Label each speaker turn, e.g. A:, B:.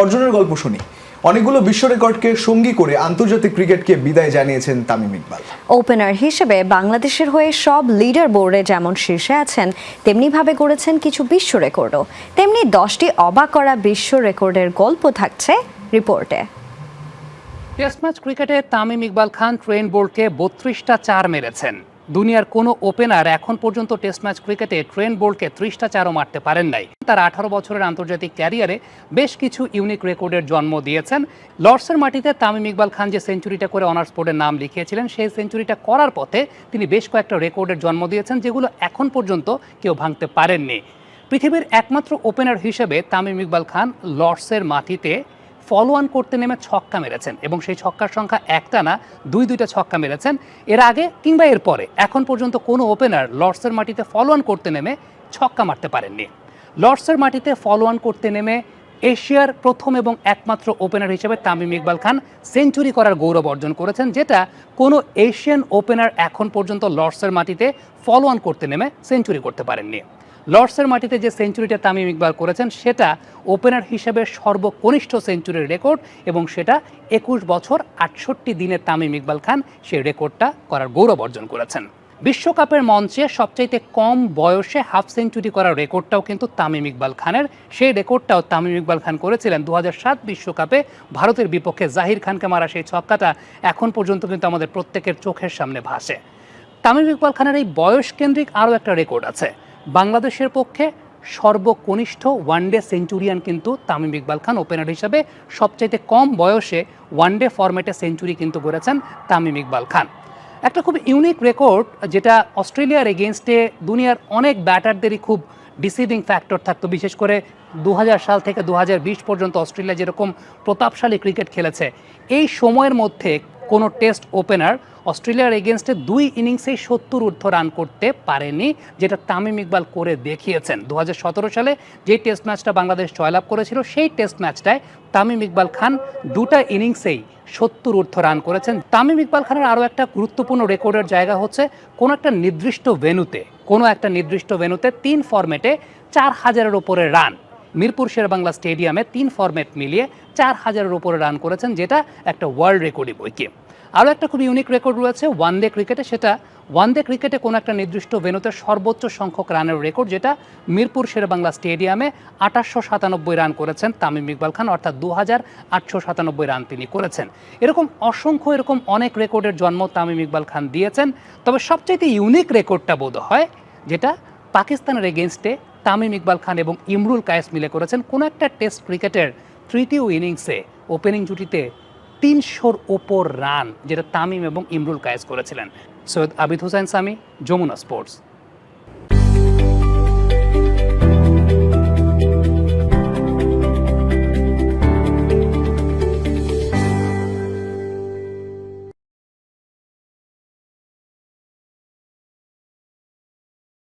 A: অর্জনের গল্প শুনি। অনেকগুলো বিশ্ব রেকর্ডকে সঙ্গী করে আন্তর্জাতিক ক্রিকেটকে বিদায় জানিয়েছেন তামিম ইকবাল।
B: ওপেনার হিসেবে বাংলাদেশের হয়ে সব লিডার বোর্ডে যেমন শীর্ষে আছেন তেমনিভাবে গড়েছেন কিছু বিশ্ব রেকর্ডও তেমনি দশটি অবাক করা বিশ্ব রেকর্ডের গল্প থাকছে রিপোর্টে
C: টেস্ট ম্যাচ ক্রিকেটে তামিম ইকবাল খান ট্রেন বোর্ডকে বত্রিশটা চার মেরেছেন। দুনিয়ার কোনো ওপেনার এখন পর্যন্ত টেস্ট ম্যাচ ক্রিকেটে ট্রেন বোর্ডকে ত্রিশটা চারও মারতে পারেন নাই। তার আঠারো বছরের আন্তর্জাতিক ক্যারিয়ারে বেশ কিছু ইউনিক রেকর্ডের জন্ম দিয়েছেন। লর্ডসের মাটিতে তামিম ইকবাল খান যে সেঞ্চুরিটা করে অনার্স বোর্ডের নাম লিখিয়েছিলেন, সেই সেঞ্চুরিটা করার পথে তিনি বেশ কয়েকটা রেকর্ডের জন্ম দিয়েছেন, যেগুলো এখন পর্যন্ত কেউ ভাঙতে পারেননি। পৃথিবীর একমাত্র ওপেনার হিসেবে তামিম ইকবাল খান লর্ডসের মাটিতে ফলো অন করতে নেমে ছক্কা মেরেছেন এবং সেই ছক্কার সংখ্যা একটা না, দুই দুইটা ছক্কা মেরেছেন। এর আগে কিংবা এর পরে। এখন পর্যন্ত কোনো ওপেনার লর্ডসের মাটিতে ফলো অন করতে নেমে ছক্কা মারতে পারেননি। লর্ডসের মাটিতে ফলো অন করতে নেমে এশিয়ার প্রথম এবং একমাত্র ওপেনার হিসেবে তামিম ইকবাল খান সেঞ্চুরি করার গৌরব অর্জন করেছেন, যেটা কোনো এশিয়ান ওপেনার এখন পর্যন্ত লর্ডসের মাটিতে ফলো অন করতে নেমে সেঞ্চুরি করতে পারেননি। লর্ডসের মাটিতে যে সেঞ্চুরিটা তামিম ইকবাল করেছেন, সেটা ওপেনার হিসেবে সর্বকনিষ্ঠ সেঞ্চুরির রেকর্ড এবং সেটা একুশ বছর আটষট্টি দিনে তামিম ইকবাল খান সেই রেকর্ডটা করার গৌরব অর্জন করেছেন। বিশ্বকাপের মঞ্চে সবচাইতে কম বয়সে হাফ সেঞ্চুরি করার রেকর্ডটাও কিন্তু তামিম ইকবাল খানের। সেই রেকর্ডটাও তামিম ইকবাল খান করেছিলেন দু বিশ্বকাপে। ভারতের বিপক্ষে জাহির খানকে মারা সেই ছক্কাটা এখন পর্যন্ত কিন্তু আমাদের প্রত্যেকের চোখের সামনে ভাসে। তামিম ইকবাল খানের এই বয়স কেন্দ্রিক আরও একটা রেকর্ড আছে। বাংলাদেশের পক্ষে সর্বকনিষ্ঠ ওয়ানডে সেঞ্চুরিয়ান কিন্তু তামিম ইকবাল খান ওপেনার হিসাবে সবচাইতে কম বয়সে ওয়ানডে ফরম্যাটে সেঞ্চুরি কিন্তু করেছেন তামিম ইকবাল খান। একটা খুব ইউনিক রেকর্ড যেটা অস্ট্রেলিয়ার এগেনস্টে দুনিয়ার অনেক ব্যাটারদেরই খুব ডিসিভিং ফ্যাক্টর থাকতো, বিশেষ করে দু হাজার সাল থেকে দু হাজার বিশ পর্যন্ত অস্ট্রেলিয়া যেরকম প্রতাপশালী ক্রিকেট খেলেছে, এই সময়ের মধ্যে কোনো টেস্ট ওপেনার অস্ট্রেলিয়ার এগেনস্টে দুই ইনিংসেই সত্তর ঊর্ধ্ব রান করতে পারেনি, যেটা তামিম ইকবাল করে দেখিয়েছেন। দু হাজার সতেরো সালে যে টেস্ট ম্যাচটা বাংলাদেশ জয়লাভ করেছিল, সেই টেস্ট ম্যাচটায় তামিম ইকবাল খান দুটা ইনিংসেই সত্তর ঊর্ধ্ব রান করেছেন। তামিম ইকবাল খানের আরও একটা গুরুত্বপূর্ণ রেকর্ডের জায়গা হচ্ছে কোনো একটা নির্দিষ্ট ভেনুতে কোনো একটা নির্দিষ্ট ভেনুতে তিন ফরম্যাটে চার হাজারের ওপরে রান। মিরপুর শেরবাংলা স্টেডিয়ামে তিন ফরম্যাট মিলিয়ে চার হাজারের ওপরে রান করেছেন, যেটা একটা ওয়ার্ল্ড রেকর্ডই বইকে। আরও একটা খুব ইউনিক রেকর্ড রয়েছে ওয়ান ডে ক্রিকেটে সেটা ওয়ান ডে ক্রিকেটে কোনো একটা নির্দিষ্ট ভেনুতে সর্বোচ্চ সংখ্যক রানের রেকর্ড যেটা মিরপুর শেরবাংলা স্টেডিয়ামে আঠাশশো সাতানব্বই রান করেছেন তামিম ইকবাল খান, অর্থাৎ দু হাজার আটশো সাতানব্বই রান তিনি করেছেন। এরকম অসংখ্য, এরকম অনেক রেকর্ডের জন্ম তামিম ইকবাল খান দিয়েছেন। তবে সবচাইতে ইউনিক রেকর্ডটা বোধ হয়, যেটা পাকিস্তানের এগেনস্টে তামিম ইকবাল খান এবং ইমরুল কায়েস মিলে করেছেন। কোনো একটা টেস্ট ক্রিকেটের তৃতীয় ইনিংসে ওপেনিং জুটিতে তিনশোর ওপর রান, যেটা তামিম এবং ইমরুল কায়েস করেছিলেন। সৈয়দ আবিদ হুসাইন সামি, যমুনা স্পোর্টস।